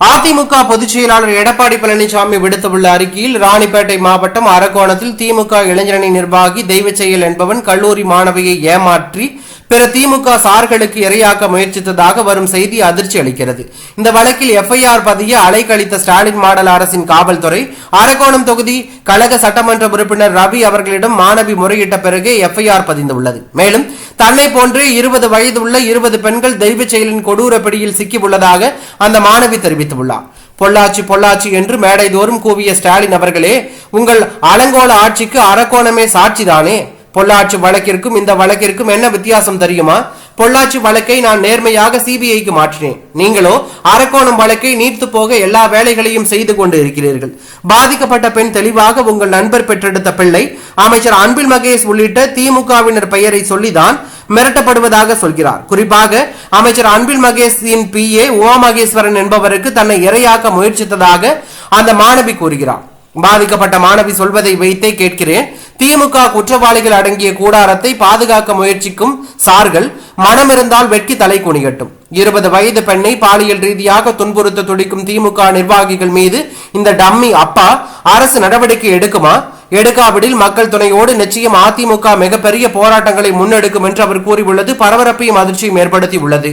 அதிமுக பொதுச் செயலாளர் எடப்பாடி பழனிசாமி விடுத்துள்ள அறிக்கையில் ராணிப்பேட்டை மாவட்டம் அரக்கோணத்தில் திமுக இளைஞரணி நிர்வாகி தெய்வச்செயல் என்பவன் கல்லூரி மாணவியை ஏமாற்றி பிற திமுக சார்களுக்கு இரையாக்க முயற்சித்ததாக வரும் செய்தி அதிர்ச்சி அளிக்கிறது. இந்த வழக்கில் எஃப்ஐஆர் பதிய அலைக்கழித்த ஸ்டாலின் மாடல் அரசின் காவல்துறை அரக்கோணம் தொகுதி கழக சட்டமன்ற உறுப்பினர் ரவி அவர்களிடம் மாணவி முறையிட்ட பிறகே எஃப்ஐஆர் பதிந்துள்ளது. மேலும் தன்னை போன்றே இருபது வயது உள்ள இருபது பெண்கள் தெய்வ செயலின் கொடூர பிடியில் சிக்கியுள்ளதாக அந்த மாணவி தெரிவித்துள்ளார். பொள்ளாச்சி பொள்ளாச்சி என்று மேடை தோறும் கூவிய ஸ்டாலின் அவர்களே உங்கள் அலங்கோல ஆட்சிக்கு அரக்கோணமே சாட்சிதானே? பொள்ளாச்சி வழக்கிற்கும் இந்த வழக்கிற்கும் என்ன வித்தியாசம் தெரியுமா? பொள்ளாச்சி வழக்கை நான் நேர்மையாக சிபிஐக்கு மாற்றினேன். நீங்களோ அரக்கோணம் வழக்கை நீர்த்து போக எல்லா வேலைகளையும் செய்து கொண்டு இருக்கிறீர்கள். பாதிக்கப்பட்ட பெண் தெளிவாக உங்கள் நண்பர் பெற்றெடுத்த பிள்ளை அமைச்சர் அன்பில் மகேஷ் உள்ளிட்ட திமுகவினர் பெயரை சொல்லிதான் மிரட்டப்படுவதாக சொல்கிறார். குறிப்பாக அமைச்சர் அன்பில் மகேஷின் பி ஏ உமா மகேஸ்வரன் என்பவருக்கு தன்னை இரையாக்க முயற்சித்ததாக அந்த மாணவி கூறுகிறார். பாதிக்கப்பட்ட மாணவி சொல்வதை வைத்தே கேட்கிறேன். திமுக குற்றவாளிகள் அடங்கிய கூடாரத்தை பாதுகாக்க முயற்சிக்கும் சார்கள் மனம் இருந்தால் வெட்கி தலை குனிகட்டும் இருபது வயது பெண்ணை பாலியல் ரீதியாக துன்புறுத்த துடிக்கும் திமுக நிர்வாகிகள் மீது இந்த டம்மி அப்பா அரசு நடவடிக்கை எடுக்குமா? எடுக்காவிடில் மக்கள் துணையோடு நிச்சயம் அதிமுக மிகப்பெரிய போராட்டங்களை முன்னெடுக்கும் என்று அவர் கூறியுள்ளது. பரபரப்பையும் அதிர்ச்சியும் ஏற்படுத்தி உள்ளது